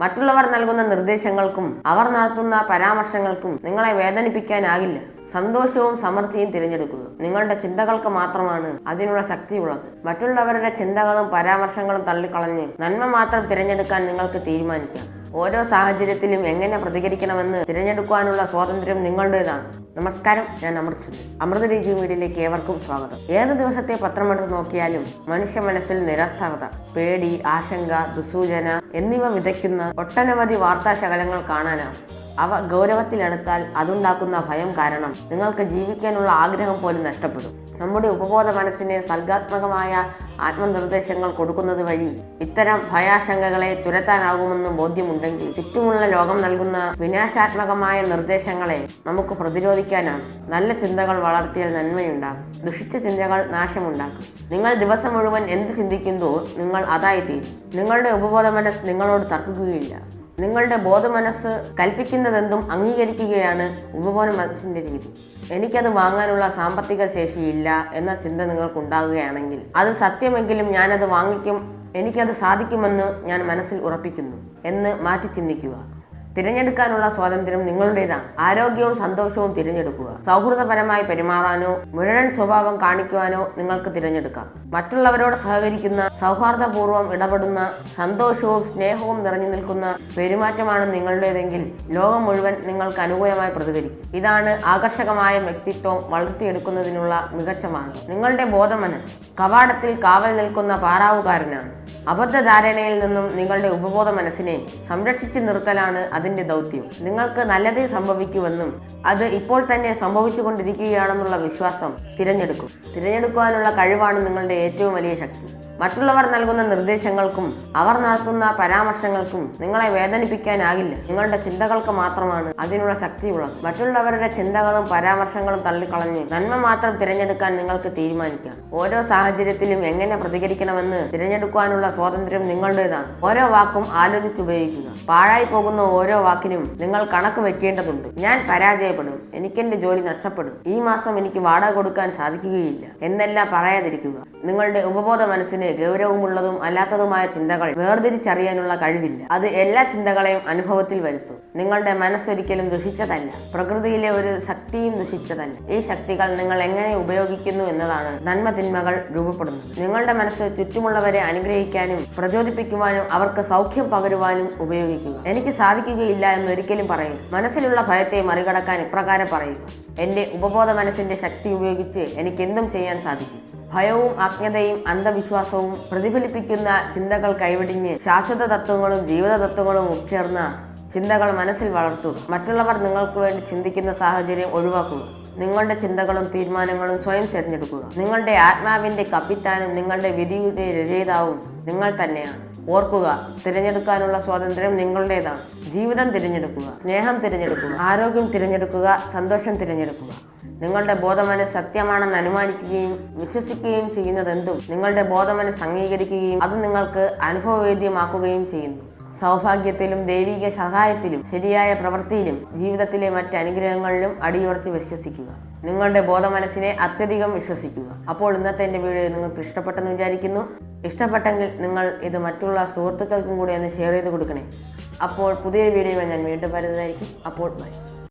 മറ്റുള്ളവർ നൽകുന്ന നിർദ്ദേശങ്ങൾക്കും അവർ നടത്തുന്ന പരാമർശങ്ങൾക്കും നിങ്ങളെ വേദനിപ്പിക്കാനാകില്ല. സന്തോഷവും സമൃദ്ധിയും തിരഞ്ഞെടുക്കുക. നിങ്ങളുടെ ചിന്തകൾക്ക് മാത്രമാണ് അതിനുള്ള ശക്തിയുള്ളത്. മറ്റുള്ളവരുടെ ചിന്തകളും പരാമർശങ്ങളും തള്ളിക്കളഞ്ഞ് നന്മ മാത്രം തിരഞ്ഞെടുക്കാൻ നിങ്ങൾക്ക് തീരുമാനിക്കാം. ഓരോ സാഹചര്യത്തിലും എങ്ങനെ പ്രതികരിക്കണമെന്ന് തിരഞ്ഞെടുക്കാനുള്ള സ്വാതന്ത്ര്യം നിങ്ങളുടേതാണ്. നമസ്കാരം ഞാൻ അമൃത് സുനിൽ അമൃത രീതി മീഡിയയിലേക്ക് ഏവർക്കും സ്വാഗതം. ഏത് ദിവസത്തെ പത്രമെടുത്ത് നോക്കിയാലും മനുഷ്യ മനസ്സിൽ നിരർത്ഥകത പേടി ആശങ്ക ദുസൂചന എന്നിവ വിതയ്ക്കുന്ന ഒട്ടനവധി വാർത്താശകലങ്ങൾ കാണാനാവും. അവ ഗൗരവത്തിലെടുത്താൽ അതുണ്ടാക്കുന്ന ഭയം കാരണം നിങ്ങൾക്ക് ജീവിക്കാനുള്ള ആഗ്രഹം പോലും നഷ്ടപ്പെടും. നമ്മുടെ ഉപബോധ മനസ്സിന് സർഗാത്മകമായ ആത്മനിർദ്ദേശങ്ങൾ കൊടുക്കുന്നത് വഴി ഇത്തരം ഭയാശങ്കകളെ തുരത്താനാകുമെന്ന് ബോധ്യമുണ്ടെങ്കിൽ ചുറ്റുമുള്ള ലോകം നൽകുന്ന വിനാശാത്മകമായ നിർദ്ദേശങ്ങളെ നമുക്ക് പ്രതിരോധിക്കാനാണ്. നല്ല ചിന്തകൾ വളർത്തിയാൽ നന്മയുണ്ടാകും. ദുഷിച്ച ചിന്തകൾ നാശമുണ്ടാക്കും. നിങ്ങൾ ദിവസം മുഴുവൻ എന്ത് ചിന്തിക്കുന്നുവോ നിങ്ങൾ അതായിത്തീരും. നിങ്ങളുടെ ഉപബോധ മനസ്സ് നിങ്ങളോട് തർക്കുകയില്ല നിങ്ങളുടെ ബോധമനസ്സ് കൽപ്പിക്കുന്നതെന്തും അംഗീകരിക്കുകയാണ് ഉപബോധ മനസ്സിന്റെ രീതി. എനിക്കത് വാങ്ങാനുള്ള സാമ്പത്തിക ശേഷിയില്ല എന്ന ചിന്ത നിങ്ങൾക്കുണ്ടാകുകയാണെങ്കിൽ അത് സത്യമെങ്കിലും ഞാനത് വാങ്ങിക്കും എനിക്കത് സാധിക്കുമെന്ന് ഞാൻ മനസ്സിൽ ഉറപ്പിക്കുന്നു എന്ന് മാറ്റി ചിന്തിക്കുക. തിരഞ്ഞെടുക്കാനുള്ള സ്വാതന്ത്ര്യം നിങ്ങളുടേതാണ്. ആരോഗ്യവും സന്തോഷവും തിരഞ്ഞെടുക്കുക. സൗഹൃദപരമായി പെരുമാറാനോ മുഴുവൻ സ്വഭാവം കാണിക്കുവാനോ നിങ്ങൾക്ക് തിരഞ്ഞെടുക്കാം. മറ്റുള്ളവരോട് സഹകരിക്കുന്ന സൗഹാർദ്ദപൂർവം ഇടപെടുന്ന സന്തോഷവും സ്നേഹവും നിറഞ്ഞു നിൽക്കുന്ന പെരുമാറ്റമാണ് നിങ്ങളുടേതെങ്കിൽ ലോകം മുഴുവൻ നിങ്ങൾക്ക് അനുകൂലമായി പ്രതികരിക്കും. ഇതാണ് ആകർഷകമായ വ്യക്തിത്വം വളർത്തിയെടുക്കുന്നതിനുള്ള മികച്ച മാർഗം. നിങ്ങളുടെ ബോധമനസ് കവാടത്തിൽ കാവൽ നിൽക്കുന്ന പാറാവുകാരനാണ്. അബദ്ധധാരണയിൽ നിന്നും നിങ്ങളുടെ ഉപബോധ മനസ്സിനെ സംരക്ഷിച്ചു നിർത്തലാണ് അതിന്റെ ദൗത്യം. നിങ്ങൾക്ക് നല്ലതേ സംഭവിക്കുമെന്നും അത് ഇപ്പോൾ തന്നെ സംഭവിച്ചുകൊണ്ടിരിക്കുകയാണെന്നുള്ള വിശ്വാസം തിരഞ്ഞെടുക്കും. തിരഞ്ഞെടുക്കുവാനുള്ള കഴിവാണ് നിങ്ങളുടെ ഏറ്റവും വലിയ ശക്തി. മറ്റുള്ളവർ നൽകുന്ന നിർദ്ദേശങ്ങൾക്കും അവർ നടത്തുന്ന പരാമർശങ്ങൾക്കും നിങ്ങളെ വേദനിപ്പിക്കാനാകില്ല. നിങ്ങളുടെ ചിന്തകൾക്ക് മാത്രമാണ് അതിനുള്ള ശക്തിയുള്ളത്. മറ്റുള്ളവരുടെ ചിന്തകളും പരാമർശങ്ങളും തള്ളിക്കളഞ്ഞ് നന്മ മാത്രം തിരഞ്ഞെടുക്കാൻ നിങ്ങൾക്ക് തീരുമാനിക്കാം. ഓരോ സാഹചര്യത്തിലും എങ്ങനെ പ്രതികരിക്കണമെന്ന് തിരഞ്ഞെടുക്കാനുള്ള സ്വാതന്ത്ര്യം നിങ്ങളുടേതാണ്. ഓരോ വാക്കും ആലോചിച്ചുപയോഗിക്കുക. പാഴായി പോകുന്ന ഓരോ വാക്കിനും നിങ്ങൾ കണക്ക് വെക്കേണ്ടതുണ്ട്. ഞാൻ പരാജയപ്പെടും. എനിക്കെന്റെ ജോലി നഷ്ടപ്പെടും. ഈ മാസം എനിക്ക് വാടക കൊടുക്കാൻ സാധിക്കുകയില്ല. എന്നെല്ലാം പറയാതിരിക്കുക. നിങ്ങളുടെ ഉപബോധ മനസ്സിന് ഗൗരവമുള്ളതും അല്ലാത്തതുമായ ചിന്തകൾ വേർതിരിച്ചറിയാനുള്ള കഴിവില്ല. അത് എല്ലാ ചിന്തകളെയും അനുഭവത്തിൽ വരുത്തും. നിങ്ങളുടെ മനസ്സൊരിക്കലും ദുഷിച്ചതല്ല. പ്രകൃതിയിലെ ഒരു ശക്തിയും ദുഷിച്ചതല്ല. ഈ ശക്തികൾ നിങ്ങൾ എങ്ങനെ ഉപയോഗിക്കുന്നു എന്നതാണ് നന്മ തിന്മകൾ രൂപപ്പെടുന്നത്. നിങ്ങളുടെ മനസ്സ് ചുറ്റുമുള്ളവരെ അനുഗ്രഹിക്കാനും പ്രചോദിപ്പിക്കുവാനും അവർക്ക് സൗഖ്യം പകരുവാനും ഉപയോഗിക്കുക. എനിക്ക് സാധിക്കുകയില്ല എന്നൊരിക്കലും പറയും. മനസ്സിലുള്ള ഭയത്തെ മറികടക്കാൻ ഇപ്രകാരം പറയുക എന്റെ ഉപബോധ മനസ്സിന്റെ ശക്തി ഉപയോഗിച്ച് എനിക്ക് എന്തും ചെയ്യാൻ സാധിക്കും. ഭയവും അജ്ഞതയും അന്ധവിശ്വാസവും പ്രതിഫലിപ്പിക്കുന്ന ചിന്തകൾ കൈവെടിഞ്ഞ് ശാശ്വത തത്വങ്ങളും ജീവിത തത്വങ്ങളും ഉൾച്ചേർന്ന ചിന്തകൾ മനസ്സിൽ വളർത്തുക. മറ്റുള്ളവർ നിങ്ങൾക്ക് വേണ്ടി ചിന്തിക്കുന്ന സാഹചര്യം ഒഴിവാക്കുക. നിങ്ങളുടെ ചിന്തകളും തീരുമാനങ്ങളും സ്വയം തിരഞ്ഞെടുക്കുക. നിങ്ങളുടെ ആത്മാവിന്റെ കപ്പിത്താനും നിങ്ങളുടെ വിധിയുടെ രചയിതാവും നിങ്ങൾ തന്നെയാണ്. ഓർക്കുക തിരഞ്ഞെടുക്കാനുള്ള സ്വാതന്ത്ര്യം നിങ്ങളുടേതാണ്. ജീവിതം തിരഞ്ഞെടുക്കുക സ്നേഹം തിരഞ്ഞെടുക്കുക ആരോഗ്യം തിരഞ്ഞെടുക്കുക സന്തോഷം തിരഞ്ഞെടുക്കുക. നിങ്ങളുടെ ബോധമനസ് സത്യമാണെന്ന് അനുമാനിക്കുകയും വിശ്വസിക്കുകയും ചെയ്യുന്നതെന്തും നിങ്ങളുടെ ബോധമനസ് അംഗീകരിക്കുകയും അത് നിങ്ങൾക്ക് അനുഭവവേദ്യമാക്കുകയും ചെയ്യുന്നു. സൗഭാഗ്യത്തിലും ദൈവിക സഹായത്തിലും ശരിയായ പ്രവൃത്തിയിലും ജീവിതത്തിലെ മറ്റ് അനുഗ്രഹങ്ങളിലും അടിയുറച്ച് വിശ്വസിക്കുക. നിങ്ങളുടെ ബോധമനസ്സിനെ അത്യധികം വിശ്വസിക്കുക. അപ്പോൾ ഇന്നത്തെ എന്റെ വീഡിയോ നിങ്ങൾക്ക് ഇഷ്ടപ്പെട്ടെന്ന് വിചാരിക്കുന്നു. ഇഷ്ടപ്പെട്ടെങ്കിൽ നിങ്ങൾ ഇത് മറ്റുള്ള സുഹൃത്തുക്കൾക്കും കൂടി ഒന്ന് ഷെയർ ചെയ്ത് കൊടുക്കണേ. അപ്പോൾ പുതിയ വീഡിയോ ഞാൻ വീണ്ടും വരുന്നതായിരിക്കും. അപ്പോൾ ബൈ